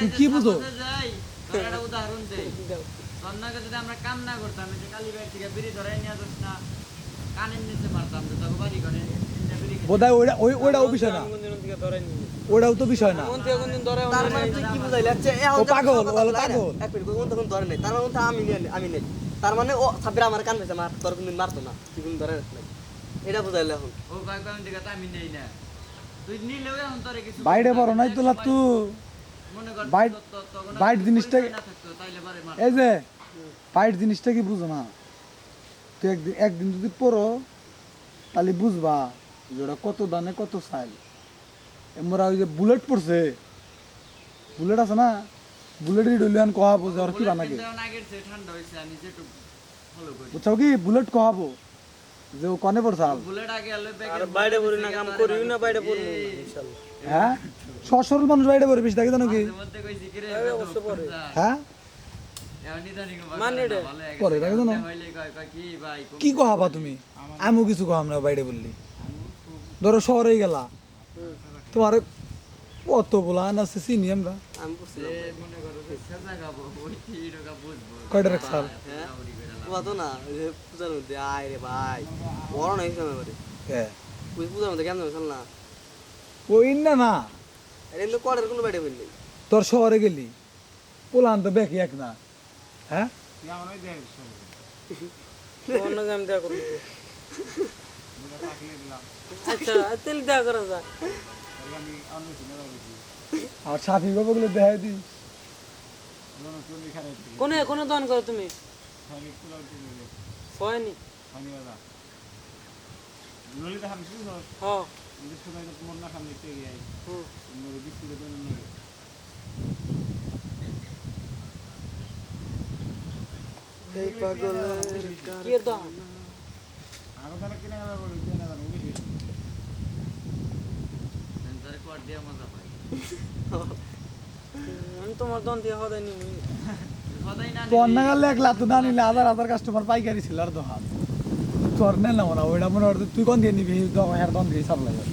তুই কি বুঝো? একটা উদাহরণ দেই। তন্নাকে যদি আমরা কাম না করতাম এই যে কালীবাড়ি থেকে বিড়ি ধরে নিয়ে আসিস না কানের নিচে মারতাম তো বাড়ি করে তিনটা বিড়ি খেতে। বোধহয় ওইটা ওই ওইটাও বিষয় না। ওইটাও তো বিষয় না। তার মানে কি বুঝাইলি? আচ্ছা ও যা পাগল, ও পাগল। এক মিনিট কোন তখন ধরে নাই। তার মানে আমি আমি নেই তার মানে ও সাবির আমার কান মার তোর কোনদিন মারতো না তুই কোন ধরে নাই এটা বুঝাইলে এখন। ও কয়েক কয়েক দিকে আমি নেই না। তুই নিলেও এখন তোরে কিছু বাইরে বড় নাই তো লাত্তু মনে কর বাইট- বাইট জিনিসটা-। এই যে ফাইট জিনিসটা কি বুঝো না? তুই একদিন একদিন যদি পড়ো তাহলে বুঝবা যে ওটা কত দানে কত সাইল মোরা ওই যে বুলেট পড়ছে। বুলেট আছে না? বুলেটের ডলিয়ান কহাবো যে ওর কি করি। বুঝছ কি? বুলেট কহাবো। যে ও কনে পড়ছে? আল। বুলেট আগে আলো ব্যাগে আর বাইরে পড়ি না কাম করিও না বাইরে পড়ব ইনশাআল্লাহ হ্যাঁ? সসরল মানুষ বাইরে পড়ে বেশি থাকে জানো কি। হ্যাঁ মানে হয়ে। পরে থাকে জানো? হইলে কয়, কয়, কি কি কহাবা তুমি? আমিও কিছু কহাম না বাইরে বললি ধরো শহরে গেলা। তোমার কত বলা না সে চিনি আমরা। মনে। কয়টা হ্যাঁ? না পূজার মধ্যে আয় রে ভাই। বড় হিসাবে করে হ্যাঁ। পূজার মধ্যে কেমন চল না? ওই না না। আর এমনি করের কোনো বাইরে বললি তোর শহরে গেলি। পোলান তো বেকি এক না। হ্যাঁ? অন্য করব। আচ্ছা করা যায় আর সাথী বাবা দেখাই দিস। কোনে কোনে দান করো তুমি? হয়নি হ্যাঁ হুম। এই পাগলের কি এর দান সেন্সারে কোয়াড দিয়ে মজা পাই। আমি তোমার দান এক লাখ না নিলে হাজার হাজার কাস্টমার পাইকারি ছিল আর হাত তোর নে না মনে তুই কোন দিয়ে নিবি দন দিয়ে সাপ্লাই বলে